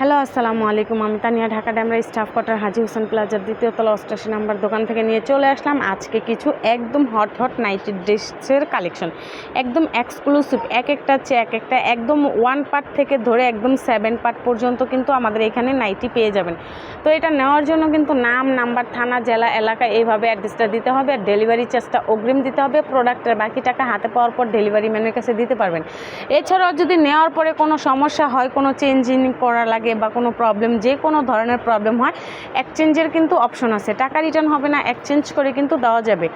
Hello, আসসালামু আলাইকুম। আমি তানিয়া, ঢাকা ড্যামরা স্টাফ কোয়ার্টার, হাজি হোসেন প্লাজার দ্বিতীয় তলা অষ্টাশি নাম্বার দোকান থেকে নিয়ে চলে আসলাম। আজকে কিছু একদম হট হট নাইটি ড্রেসের কালেকশন একদম এক্সক্লুসিভ এক একটা হচ্ছে এক একটা, একদম ওয়ান পার্ট থেকে ধরে একদম সেভেন পার্ট পর্যন্ত কিন্তু আমাদের এখানে নাইটি পেয়ে যাবেন। তো এটা নেওয়ার জন্য কিন্তু নাম নাম্বার থানা, জেলা, এলাকা এইভাবে অ্যাড্রেসটা দিতে হবে, আর ডেলিভারি চার্জটা অগ্রিম দিতে হবে। প্রোডাক্টের বাকি টাকা হাতে পাওয়ার পর ডেলিভারি ম্যানের কাছে দিতে পারবেন। এছাড়াও যদি নেওয়ার পরে কোনো সমস্যা হয়, কোনো চেঞ্জিং করা লাগে বা কোনো প্রবলেম যে কোনো ধরনের প্রবলেম হয় এক্সচেঞ্জের কিন্তু অপশন আছে। টাকা রিটার্ন হবে না এক্সচেঞ্জ করে কিন্তু দেওয়া যাবে।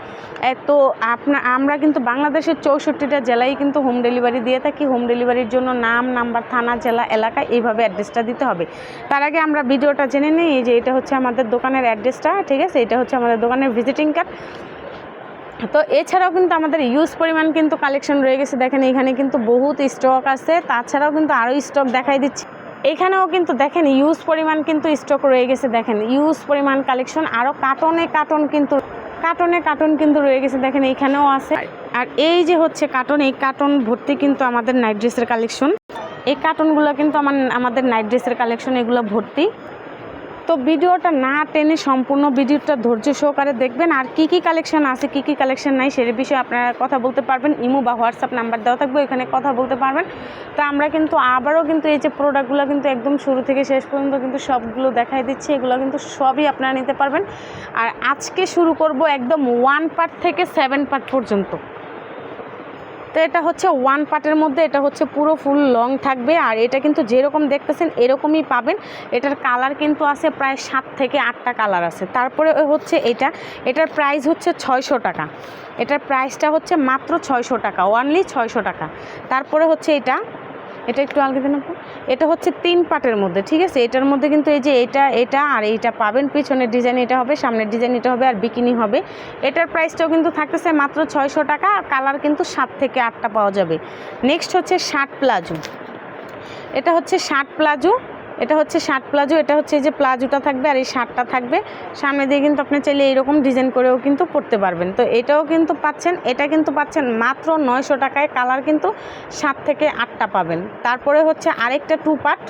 তো আপনা, আমরা কিন্তু বাংলাদেশের চৌষট্টিটা জেলায় কিন্তু হোম ডেলিভারি দিয়ে থাকি। হোম ডেলিভারির জন্য নাম নাম্বার থানা, জেলা, এলাকা এইভাবে অ্যাড্রেসটা দিতে হবে। তার আগে আমরা ভিডিওটা জেনে নিই, যে এটা হচ্ছে আমাদের দোকানের অ্যাড্রেসটা ঠিক আছে? এটা হচ্ছে আমাদের দোকানের ভিজিটিং কার্ড তো এছাড়াও কিন্তু আমাদের ইউজ পরিমাণ কিন্তু কালেকশন রয়ে গেছে। দেখেন এখানে কিন্তু বহুত স্টক আছে। তাছাড়াও কিন্তু আরও স্টক দেখাই দিচ্ছি। এখানেও কিন্তু দেখেন ইউজ পরিমাণ কিন্তু স্টক রয়ে গেছে দেখেন। ইউজ পরিমাণ কালেকশন আরও কার্টনে কার্টন কিন্তু কার্টনে কার্টন কিন্তু রয়ে গেছে দেখেন, এখানেও আছে। আর এই যে হচ্ছে কার্টন এই কার্টন ভর্তি কিন্তু আমাদের নাইট ড্রেসের কালেকশন এই কার্টনগুলো কিন্তু আমার, আমাদের নাইট ড্রেসের কালেকশন এগুলো ভর্তি। তো ভিডিওটা না টেনে সম্পূর্ণ ভিডিওটা ধৈর্য সহকারে দেখবেন। আর কি কি কালেকশন আছে, কি কি কালেকশন নাই সের বিষয়ে আপনারা কথা বলতে পারবেন। ইমো বা হোয়াটসঅ্যাপ নাম্বার দেওয়া থাকবে ওখানে কথা বলতে পারবেন। তো আমরা কিন্তু আবারও কিন্তু এই যে প্রোডাক্টগুলো কিন্তু একদম শুরু থেকে শেষ পর্যন্ত কিন্তু সবগুলো দেখাই দিচ্ছি। এগুলো কিন্তু সবই আপনারা নিতে পারবেন। আর আজকে শুরু করব একদম ওয়ান পার্ট থেকে সেভেন পার্ট পর্যন্ত। তো এটা হচ্ছে ওয়ান পার্টের মধ্যে, এটা হচ্ছে পুরো ফুল লং থাকবে। আর এটা কিন্তু যেরকম দেখতেছেন, এরকমই পাবেন। এটার কালার কিন্তু আছে প্রায় সাত থেকে আটটা কালার আছে। তারপরে হচ্ছে এটা, এটার প্রাইস হচ্ছে ছয়শো টাকা। এটার প্রাইসটা হচ্ছে মাত্র ছয়শো টাকা ওয়ানলি ছয়শো টাকা। তারপরে হচ্ছে এটা এটা একটু আলগে দেন আপু। এটা হচ্ছে তিন পার্টের মধ্যে, ঠিক আছে? এটার মধ্যে কিন্তু এই যে এটা এটা আর এইটা পাবেন। পিছনের ডিজাইন এটা হবে, সামনের ডিজাইন এটা হবে, আর বিকিনি হবে। এটার প্রাইসটাও কিন্তু থাকতেছে মাত্র ছয়শো টাকা কালার কিন্তু সাত থেকে আটটা পাওয়া যাবে। নেক্সট হচ্ছে শার্ট প্লাজো। এটা হচ্ছে শার্ট প্লাজো। এটা হচ্ছে শার্ট প্লাজো, এটা হচ্ছে এই যে প্লাজোটা থাকবে আর এই শার্টটা থাকবে। সামনে দিয়ে কিন্তু আপনি চাইলে এইরকম ডিজাইন করেও কিন্তু পরতে পারবেন। তো এটাও কিন্তু পাচ্ছেন, এটা কিন্তু পাচ্ছেন মাত্র নয়শো টাকায়। কালার কিন্তু সাত থেকে আটটা পাবেন। তারপরে হচ্ছে আরেকটা টু পার্ট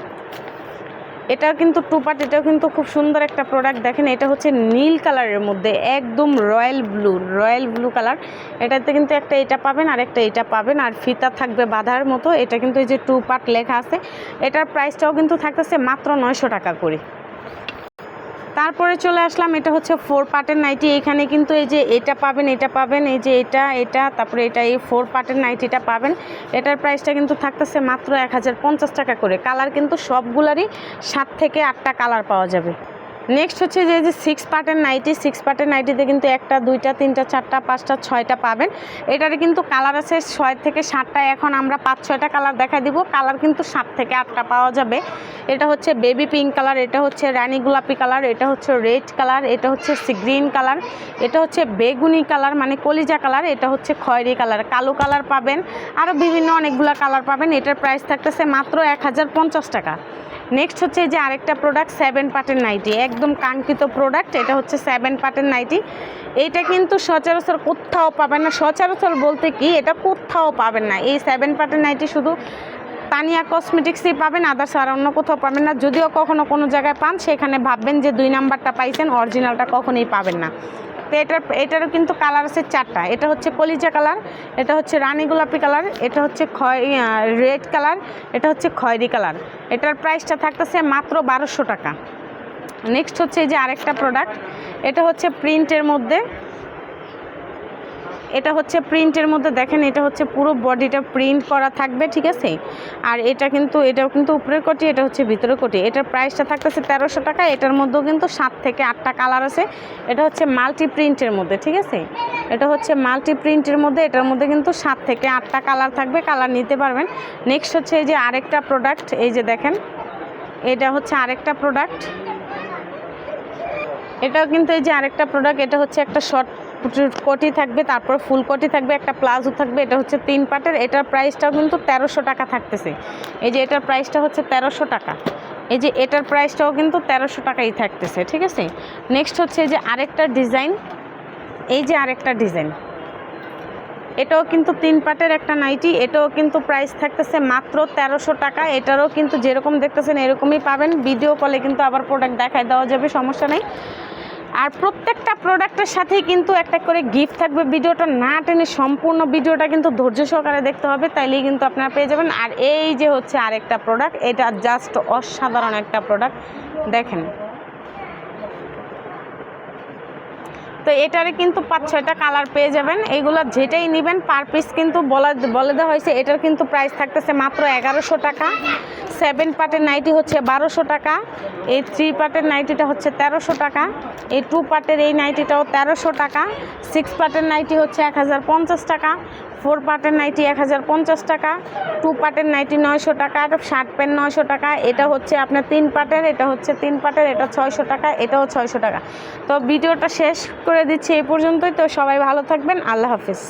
এটাও কিন্তু টু পার্ট এটাও কিন্তু খুব সুন্দর একটা প্রোডাক্ট দেখেন, এটা হচ্ছে নীল কালারের মধ্যে, একদম royal blue royal blue colour এটাতে কিন্তু একটা এটা পাবেন, আর একটা এটা পাবেন, আর ফিতা থাকবে বাঁধার মতো। এটা কিন্তু এই যে টু পার্ট লেখা আছে। এটার প্রাইসটাও কিন্তু থাকতেছে মাত্র নয়শো টাকা করে। তারপরে চলে আসলাম, এটা হচ্ছে ফোর পার্টের নাইটি এখানে কিন্তু এই যে এটা পাবেন এটা পাবেন, এই যে এটা এটা, তারপরে এটা, এই ফোর পার্টের নাইটিটা পাবেন। এটার প্রাইসটা কিন্তু থাকতেছে মাত্র এক হাজার পঞ্চাশ টাকা করে। কালার কিন্তু সবগুলারই সাত থেকে আটটা কালার পাওয়া যাবে। নেক্সট হচ্ছে যে যে সিক্স পার্টের নাইটি সিক্স পার্টের নাইটিতে কিন্তু একটা, দুইটা, তিনটা, চারটা, পাঁচটা, ছয়টা পাবেন। এটারে কিন্তু কালার আছে ছয় থেকে সাতটা। এখন আমরা পাঁচ, ছয়টা কালার দেখা দিব। কালার কিন্তু সাত থেকে আটটা পাওয়া যাবে। এটা হচ্ছে বেবি পিঙ্ক কালার এটা হচ্ছে রানী গোলাপি কালার এটা হচ্ছে রেড কালার এটা হচ্ছে গ্রিন কালার এটা হচ্ছে বেগুনি কালার মানে কলিজা কালার এটা হচ্ছে খয়েরি কালার কালো কালার পাবেন। আরও বিভিন্ন অনেকগুলো কালার পাবেন। এটার প্রাইস থাকতেছে মাত্র এক হাজার পঞ্চাশ টাকা। নেক্সট হচ্ছে যে আরেকটা প্রোডাক্ট সেভেন পার্টের নাইটি একদম কাঙ্ক্ষিত প্রোডাক্ট এটা হচ্ছে সেভেন পার্টের নাইটি এটা কিন্তু সচরাচর কোথাও পাবেন না। সচরাচর বলতে কি, এটা কোথাও পাবেন না। এই সেভেন পার্টের নাইটি শুধু তানিয়া কসমেটিক্সই পাবেন আদার্স আর অন্য কোথাও পাবেন না। যদিও কখনো কোনো জায়গায় পান, সেখানে ভাববেন যে দুই নাম্বারটা পাইছেন অরিজিনালটা কখনোই পাবেন না। তো এটার এটারও কিন্তু কালার আছে চারটা। এটা হচ্ছে কলিজা কালার এটা হচ্ছে রানী গোলাপি কালার এটা হচ্ছে খয় রেড কালার এটা হচ্ছে খয়েরি কালার এটার প্রাইসটা থাকতেছে মাত্র বারোশো টাকা। নেক্সট হচ্ছে এই যে আরেকটা প্রোডাক্ট এটা হচ্ছে প্রিন্টের মধ্যে এটা হচ্ছে প্রিন্টের মধ্যে দেখেন, এটা হচ্ছে পুরো বডিটা প্রিন্ট করা থাকবে, ঠিক আছে? আর এটা কিন্তু, এটাও কিন্তু উপরের কোটি, এটা হচ্ছে ভিতরের কোটি। এটার প্রাইসটা থাকতেছে তেরোশো টাকা, এটার মধ্যেও কিন্তু সাত থেকে আটটা কালার আছে। এটা হচ্ছে মাল্টি প্রিন্টের মধ্যে, ঠিক আছে? এটা হচ্ছে মাল্টি প্রিন্টের মধ্যে, এটার মধ্যে কিন্তু সাত থেকে আটটা কালার থাকবে কালার নিতে পারবেন। নেক্সট হচ্ছে এই যে আরেকটা প্রোডাক্ট এই যে দেখেন, এটা হচ্ছে আরেকটা প্রোডাক্ট এটাও কিন্তু এই যে আরেকটা প্রোডাক্ট এটা হচ্ছে একটা শর্ট কোটি থাকবে, তারপর ফুল কোটি থাকবে, একটা প্লাজো থাকবে, এটা হচ্ছে তিন পাটের, এটার প্রাইসটাও কিন্তু তেরোশো টাকা থাকতেছে। এই যে এটার প্রাইসটা হচ্ছে তেরোশো টাকা। এই যে এটার প্রাইসটাও কিন্তু তেরোশো টাকাই থাকতেছে, ঠিক আছে? নেক্সট হচ্ছে এই যে আরেকটা ডিজাইন। এই যে আরেকটা ডিজাইন। এটাও কিন্তু তিন পাটের একটা নাইটি, এটাও কিন্তু প্রাইস থাকতেছে মাত্র তেরোশো টাকা। এটারও কিন্তু যেরকম দেখতেছেন এরকমই পাবেন। ভিডিও কলে কিন্তু আবার প্রোডাক্ট দেখায় দেওয়া যাবে, সমস্যা নেই। আর প্রত্যেকটা প্রোডাক্টের সাথেই কিন্তু একটা করে গিফট থাকবে। ভিডিওটা না টেনে সম্পূর্ণ ভিডিওটা কিন্তু ধৈর্য সহকারে দেখতে হবে, তাইলেই কিন্তু আপনারা পেয়ে যাবেন। আর এই যে হচ্ছে আরেকটা প্রোডাক্ট এটা জাস্ট অসাধারণ একটা প্রোডাক্ট দেখেন তো এটারে কিন্তু পাঁচ ছয়টা কালার পেয়ে যাবেন। এইগুলো যেটাই নেবেন পার পিস কিন্তু বলা বলে দেওয়া হয়েছে, এটার কিন্তু প্রাইস থাকতেছে মাত্র এগারোশো টাকা। সেভেন পার্টের নাইটি হচ্ছে বারোশো টাকা, এই থ্রি পার্টের নাইটিটা হচ্ছে তেরোশো টাকা, এই টু পার্টের এই নাইটিটাও তেরোশো টাকা, সিক্স পার্টের নাইটি হচ্ছে এক হাজার পঞ্চাশ টাকা ফোর পার্টের নাইটি এক হাজার পঞ্চাশ টাকা, টু পার্টের নাইটি নয়শো টাকা শার্ট প্যান্ট নয়শো টাকা, এটা হচ্ছে আপনার তিন পার্টের, এটা হচ্ছে তিন পার্টের, এটা ছয়শো টাকা, এটাও ছয়শো টাকা। তো ভিডিওটা শেষ করে দিচ্ছি এই পর্যন্তই, তো সবাই ভালো থাকবেন, আল্লাহ হাফিজ।